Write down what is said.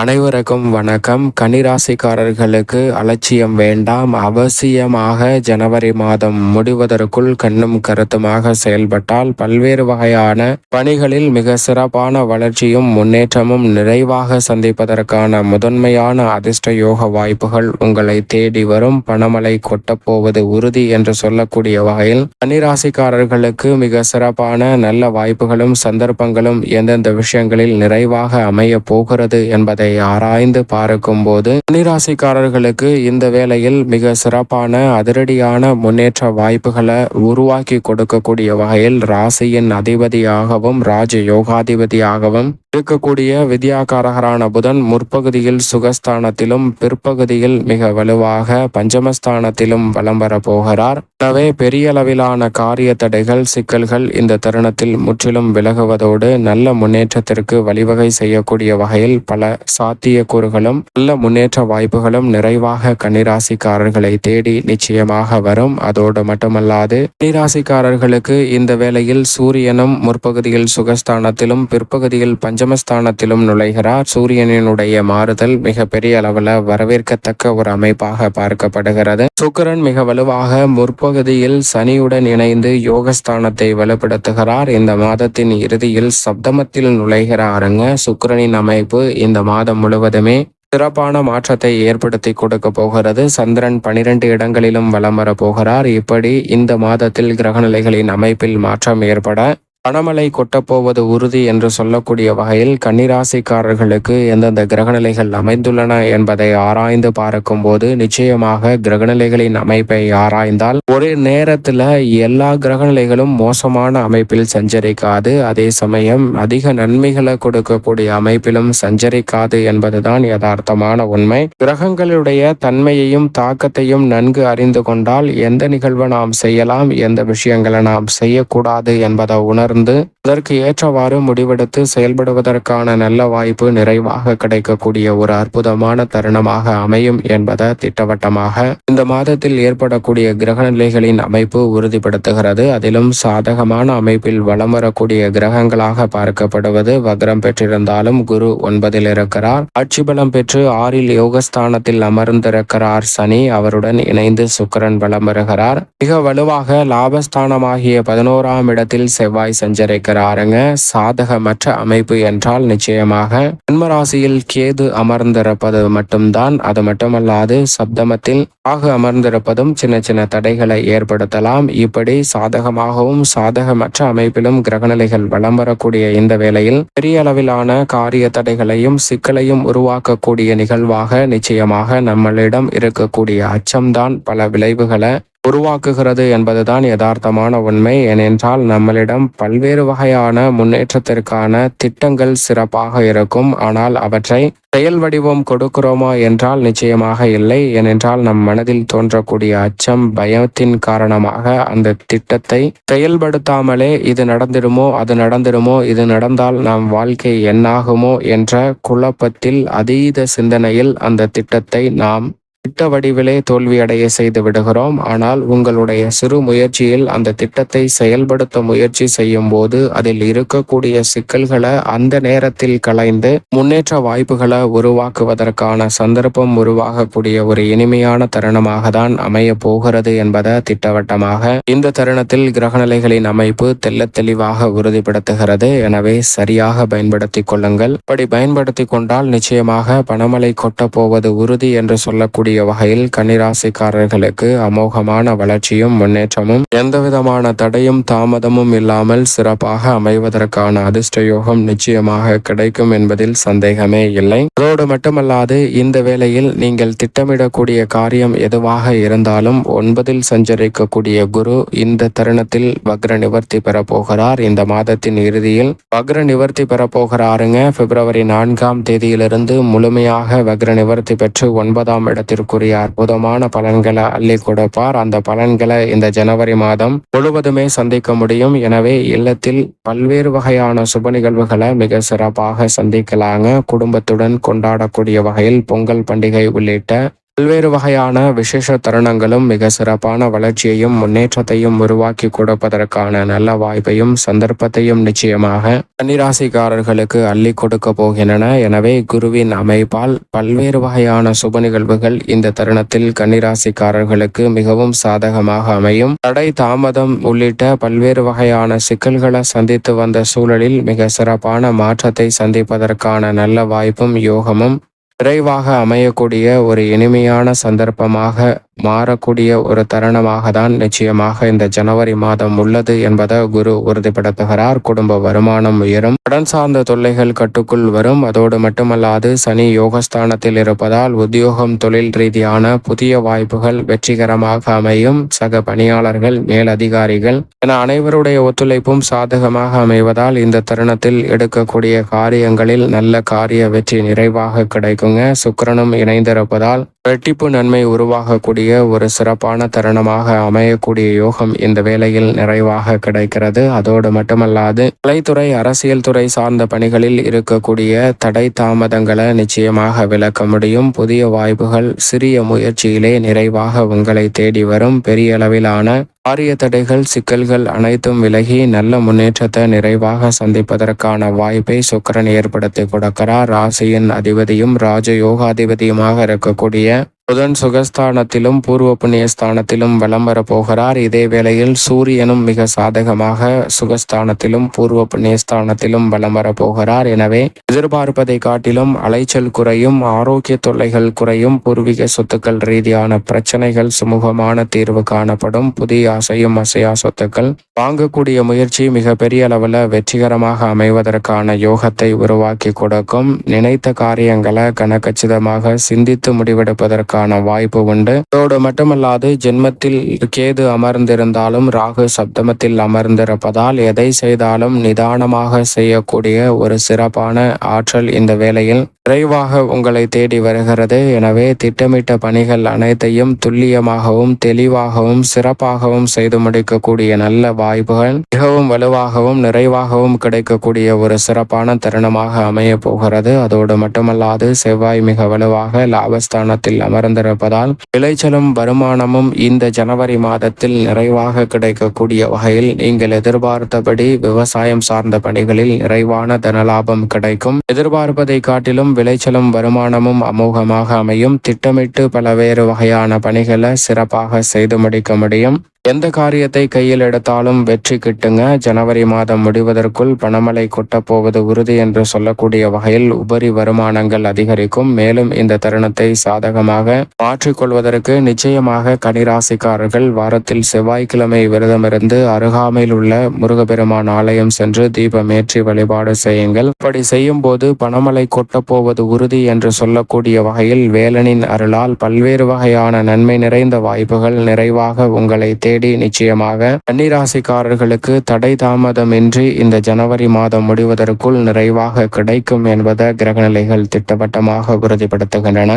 அனைவருக்கும் வணக்கம். கனிராசிக்காரர்களுக்கு அலட்சியம் வேண்டாம். அவசியமாக ஜனவரி மாதம் முடிவதற்குள் கண்ணும் கருத்துமாக செயல்பட்டால் பல்வேறு வகையான பணிகளில் மிக சிறப்பான வளர்ச்சியும் முன்னேற்றமும் நிறைவாக சந்திப்பதற்கான முதன்மையான அதிர்ஷ்ட யோக வாய்ப்புகள் உங்களை தேடி வரும். பணமலை கொட்டப்போவது உறுதி என்று சொல்லக்கூடிய வகையில் கனிராசிக்காரர்களுக்கு மிக சிறப்பான நல்ல வாய்ப்புகளும் சந்தர்ப்பங்களும் எந்தெந்த விஷயங்களில் நிறைவாக அமைய போகிறது என்பதை ஆராய்ந்து பார்க்கும்போது கன்னிராசிக்காரர்களுக்கு இந்த வேளையில் மிக சிறப்பான அதிரடியான முன்னேற்ற வாய்ப்புகளை உருவாக்கி கொடுக்கக்கூடிய வகையில் ராசியின் அதிபதியாகவும் ராஜ யோகாதிபதியாகவும் இருக்கக்கூடிய வித்யாகாரகரான புதன் முற்பகுதியில் சுகஸ்தானத்திலும் பிற்பகுதியில் மிக வலுவாக பஞ்சமஸ்தானத்திலும் வலம் வரப்போகிறார் எனவே பெரிய அளவிலான காரிய தடைகள் சிக்கல்கள் இந்த தருணத்தில் முற்றிலும் விலகுவதோடு நல்ல முன்னேற்றத்திற்கு வழிவகை செய்யக்கூடிய வகையில் பல சாத்தியக்கூறுகளும் நல்ல முன்னேற்ற வாய்ப்புகளும் நிறைவாக கன்னிராசிக்காரர்களை தேடி நிச்சயமாக வரும். அதோடு மட்டுமல்லாது கன்னிராசிக்காரர்களுக்கு இந்த வேளையில் சூரியனும் முற்பகுதியில் சுகஸ்தானத்திலும் பிற்பகுதியில் பஞ்ச பஞ்சமஸ்தானத்திலும் நுழைகிறார். சூரியனினுடைய மாறுதல் மிக பெரிய அளவில் வரவேற்கத்தக்க ஒரு அமைப்பாக பார்க்கப்படுகிறது. சுக்கிரன் மிக வலுவாக முற்பகுதியில் சனியுடன் இணைந்து யோகஸ்தானத்தை வலுப்படுத்துகிறார். இந்த மாதத்தின் இறுதியில் சப்தமத்தில் நுழைகிறாருங்க. சுக்கிரனின் அமைப்பு இந்த மாதம் முழுவதுமே சிறப்பான மாற்றத்தை ஏற்படுத்தி கொடுக்க போகிறது. சந்திரன் பனிரெண்டு இடங்களிலும் வலம் வர போகிறார். இப்படி இந்த மாதத்தில் கிரகநிலைகளின் அமைப்பில் மாற்றம் ஏற்பட பணமழை கொட்டப்போவது உறுதி என்று சொல்லக்கூடிய வகையில் கன்னிராசிக்காரர்களுக்கு எந்தெந்த கிரகநிலைகள் அமைந்துள்ளன என்பதை ஆராய்ந்து பார்க்கும் போது நிச்சயமாக கிரகநிலைகளின் அமைப்பை ஆராய்ந்தால் ஒரு நேரத்துல எல்லா கிரகநிலைகளும் மோசமான அமைப்பில் சஞ்சரிக்காது. அதே சமயம் அதிக நன்மைகளை கொடுக்கக்கூடிய அமைப்பிலும் சஞ்சரிக்காது என்பதுதான் யதார்த்தமான உண்மை. கிரகங்களுடைய தன்மையையும் தாக்கத்தையும் நன்கு அறிந்து கொண்டால் எந்த நிகழ்வை நாம் செய்யலாம் எந்த விஷயங்களை நாம் செய்யக்கூடாது என்பதை உணர் உணர்ந்து அதற்கு ஏற்றவாறு முடிவெடுத்து செயல்படுவதற்கான நல்ல வாய்ப்பு நிறைவாக கிடைக்கக்கூடிய ஒரு அற்புதமான தருணமாக அமையும் என்பதை திட்டவட்டமாக இந்த மாதத்தில் ஏற்படக்கூடிய கிரக நிலைகளின் அமைப்பு உறுதிப்படுத்துகிறது. அதிலும் சாதகமான அமைப்பில் வளம் வரக்கூடிய கிரகங்களாக பார்க்கப்படுவது வக்ரம் பெற்றிருந்தாலும் குரு ஒன்பதில் இருக்கிறார். ஆட்சி பலம் பெற்று ஆறில் யோகஸ்தானத்தில் அமர்ந்திருக்கிறார் சனி. அவருடன் இணைந்து சுக்கிரன் வலம் வருகிறார். மிக வலுவாக லாபஸ்தானமாகிய பதினோராம் இடத்தில் செவ்வாய் சஞ்சரிக்கிறாருங்க. சாதகமற்ற அமைப்பு என்றால் நிச்சயமாக ஜன்மராசியில் கேது அமர்ந்திருப்பது மட்டும்தான். அது மட்டுமல்லாது சப்தமத்தில் ஆக அமர்ந்திருப்பதும் சின்ன சின்ன தடைகளை ஏற்படுத்தலாம். இப்படி சாதகமாகவும் சாதகமற்ற அமைப்பிலும் கிரகநிலைகள் வளம் வரக்கூடிய இந்த வேளையில் பெரிய அளவிலான காரிய தடைகளையும் சிக்கலையும் உருவாக்கக்கூடிய நிகழ்வாக நிச்சயமாக நம்மளிடம் இருக்கக்கூடிய அச்சம்தான் பல விளைவுகளை உருவாக்குகிறது என்பதுதான் யதார்த்தமான உண்மை. ஏனென்றால் நம்மளிடம் பல்வேறு வகையான முன்னேற்றத்திற்கான திட்டங்கள் சிறப்பாக இருக்கும். ஆனால் அவற்றை செயல் வடிவம் கொடுக்கிறோமா என்றால் நிச்சயமாக இல்லை ஏனென்றால் நம் மனதில் தோன்றக்கூடிய அச்சம் பயத்தின் காரணமாக அந்த திட்டத்தை செயல்படுத்தாமலே இது நடந்துடுமோ அது நடந்துடுமோ இது நடந்தால் நம் வாழ்க்கை என்னாகுமோ என்ற குழப்பத்தில் அதீத சிந்தனையில் அந்த திட்டத்தை நாம் திட்ட வடிவிலே தோல்வியடைய செய்து விடுகிறோம். ஆனால் உங்களுடைய சிறு முயற்சியில் அந்த திட்டத்தை செயல்படுத்த முயற்சி செய்யும் போது அதில் இருக்கக்கூடிய சிக்கல்களை அந்த நேரத்தில் களைந்து முன்னேற்ற வாய்ப்புகளை உருவாக்குவதற்கான சந்தர்ப்பம் உருவாகக்கூடிய ஒரு இனிமையான தருணமாக தான் அமைய போகிறது என்பதை திட்டவட்டமாக இந்த தருணத்தில் கிரகநிலைகளின் அமைப்பு தெல்ல தெளிவாக உறுதிப்படுத்துகிறது. எனவே சரியாக பயன்படுத்திக் கொள்ளுங்கள். இப்படி பயன்படுத்தி கொண்டால் நிச்சயமாக பணமழை கொட்டப் போவது உறுதி என்று சொல்லக்கூடிய கூடிய வகையில் கன்னிராசிக்காரர்களுக்கு அமோகமான வளர்ச்சியும் முன்னேற்றமும் எந்தவிதமான தடையும் தாமதமும் இல்லாமல் சிறப்பாக அமைவதற்கான அதிர்ஷ்ட யோகம் நிச்சயமாக கிடைக்கும் என்பதில் சந்தேகமே இல்லை. அதோடு மட்டுமல்லாது இந்த வேளையில் நீங்கள் திட்டமிடக்கூடிய காரியம் எதுவாக இருந்தாலும் ஒன்பதில் சஞ்சரிக்கக்கூடிய குரு இந்த தருணத்தில் வக்ர நிவர்த்தி பெறப்போகிறார் இந்த மாதத்தின் இறுதியில் வக்ர நிவர்த்தி பெறப்போகிறாருங்க பிப்ரவரி நான்காம் தேதியிலிருந்து முழுமையாக வக்ர நிவர்த்தி பெற்று ஒன்பதாம் இடத்திற்கு இடத்திற்குரிய அற்புதமான பலன்களை அள்ளி கொடுப்பார். அந்த பலன்களை இந்த ஜனவரி மாதம் முழுவதுமே சந்திக்க முடியும். எனவே இல்லத்தில் பல்வேறு வகையான சுப நிகழ்வுகளை மிக சிறப்பாக சந்திக்கலாங்க. குடும்பத்துடன் கொண்டாடக்கூடிய வகையில் பொங்கல் பண்டிகை உள்ளிட்ட பல்வேறு வகையான விசேஷ தருணங்களும் மிக சிறப்பான வளர்ச்சியையும் முன்னேற்றத்தையும் உருவாக்கி கொடுப்பதற்கான நல்ல வாய்ப்பையும் சந்தர்ப்பத்தையும் நிச்சயமாக கன்னிராசிக்காரர்களுக்கு அள்ளி கொடுக்க போகின்றன. எனவே குருவின் அமைப்பால் பல்வேறு வகையான சுப நிகழ்வுகள் இந்த தருணத்தில் கன்னிராசிக்காரர்களுக்கு மிகவும் சாதகமாக அமையும். தடை தாமதம் உள்ளிட்ட பல்வேறு வகையான சிக்கல்களை சந்தித்து வந்த சூழலில் மிக சிறப்பான மாற்றத்தை சந்திப்பதற்கான நல்ல வாய்ப்பும் யோகமும் விரைவாக அமையக்கூடிய ஒரு இனிமையான சந்தர்ப்பமாக மாறக்கூடிய ஒரு தருணமாக தான் நிச்சயமாக இந்த ஜனவரி மாதம் உள்ளது என்பதை குரு உறுதிப்படுத்துகிறார். குடும்ப வருமானம் உயரும். கடன் சார்ந்த தொல்லைகள் கட்டுக்குள் வரும். அதோடு மட்டுமல்லாது சனி யோகஸ்தானத்தில் இருப்பதால் உத்தியோகம் தொழில் ரீதியான புதிய வாய்ப்புகள் வெற்றிகரமாக அமையும். சக பணியாளர்கள் மேலதிகாரிகள் என அனைவருடைய ஒத்துழைப்பும் சாதகமாக அமைவதால் இந்த தருணத்தில் எடுக்கக்கூடிய காரியங்களில் நல்ல காரிய வெற்றி நிறைவாக கிடைக்குங்க. சுக்கரனும் இணைந்திருப்பதால் வெட்டிப்பு நன்மை உருவாகக்கூடிய ஒரு சிறப்பான தருணமாக அமையக்கூடிய யோகம் இந்த வேளையில் நிறைவாக கிடைக்கிறது. அதோடு மட்டுமல்லாது கலைத்துறை அரசியல் துறை சார்ந்த பணிகளில் இருக்கக்கூடிய தடை தாமதங்களை நிச்சயமாக விளக்க முடியும். புதிய வாய்ப்புகள் சிறிய முயற்சியிலே நிறைவாக உங்களை தேடி வரும். பெரிய அளவிலான பாரிய தடைகள் சிக்கல்கள் அனைத்தும் விலகி நல்ல முன்னேற்றத்தை நிறைவாக சந்திப்பதற்கான வாய்ப்பை சுக்கரன் ஏற்படுத்தி கொடுக்கிறார். ராசியின் அதிபதியும் ராஜ யோகாதிபதியுமாக இருக்கக்கூடிய புதன் சுகஸ்தானத்திலும் பூர்வ புண்ணிய ஸ்தானத்திலும் வலம் வரப்போகிறார். இதே வேளையில் சூரியனும் மிக சாதகமாக சுகஸ்தானத்திலும் பூர்வ புண்ணிய ஸ்தானத்திலும் வலம் வரப்போகிறார். எனவே எதிர்பார்ப்பதை காட்டிலும் அலைச்சல் குறையும் ஆரோக்கிய தொல்லைகள் குறையும் பூர்வீக சொத்துக்கள் ரீதியான பிரச்சனைகள் சுமூகமான தீர்வு காணப்படும். புதிய அசையும் அசையா சொத்துக்கள் வாங்கக்கூடிய முயற்சி மிக பெரிய அளவில் வெற்றிகரமாக அமைவதற்கான யோகத்தை உருவாக்கி கொடுக்கும். நினைத்த காரியங்களை கனக்கச்சிதமாக சிந்தித்து முடிவெடுப்பதற்கு வருவதற்கான வாய்ப்பு உண்டு. அதோடு மட்டுமல்லாது ஜென்மத்தில் கேது அமர்ந்திருந்தாலும் ராகு சப்தமத்தில் அமர்ந்திருப்பதால் எதை செய்தாலும் நிதானமாக செய்யக்கூடிய ஒரு சிறப்பான ஆற்றல் இந்த வேளையில் விரைவாக உங்களை தேடி வருகிறது. எனவே திட்டமிட்ட பணிகள் அனைத்தையும் துல்லியமாகவும் தெளிவாகவும் சிறப்பாகவும் செய்து முடிக்கக்கூடிய நல்ல வாய்ப்புகள் மிகவும் வலுவாகவும் நிறைவாகவும் கிடைக்கக்கூடிய ஒரு சிறப்பான தருணமாக அமைய போகிறது. அதோடு மட்டுமல்லாது செவ்வாய் மிக வலுவாக லாபஸ்தானத்தில் அமர்ந்திருப்பதால் விளைச்சலும் வருமானமும் இந்த ஜனவரி மாதத்தில் நிறைவாக கிடைக்கக்கூடிய வகையில் நீங்கள் எதிர்பார்த்தபடி விவசாயம் சார்ந்த பணிகளில் நிறைவான தனலாபம் கிடைக்கும். எதிர்பார்ப்பதை காட்டிலும் விளைச்சலும் வருமானமும் அமோகமாக அமையும். திட்டமிட்டு பலவேறு வகையான பணிகளை சிறப்பாக செய்து முடிக்க முடியும். எந்த காரியத்தை கையில் எடுத்தாலும் வெற்றி கிட்டுங்க. ஜனவரி மாதம் முடிவதற்குள் பணமலை கொட்டப்போவது உறுதி என்று சொல்லக்கூடிய வகையில் உபரி வருமானங்கள் அதிகரிக்கும். மேலும் இந்த தருணத்தை சாதகமாக மாற்றிக்கொள்வதற்கு நிச்சயமாக கனிராசிக்காரர்கள் வாரத்தில் செவ்வாய்க்கிழமை விரதமிருந்து அருகாமையில் உள்ள முருகப்பெருமான் ஆலயம் சென்று தீபமேற்றி வழிபாடு செய்யுங்கள். இப்படி செய்யும் போது பணமலை கொட்டப்போவது உறுதி என்று சொல்லக்கூடிய வகையில் வேலனின் அருளால் பல்வேறு வகையான நன்மை நிறைந்த வாய்ப்புகள் நிறைவாக உங்களை தேடி நிச்சயமாக கன்னிராசிக்காரர்களுக்கு தடை தாமதமின்றி இந்த ஜனவரி மாதம் முடிவதற்குள் நிறைவாக கிடைக்கும் என்பதை கிரகநிலைகள் திட்டவட்டமாக உறுதிப்படுத்துகின்றன.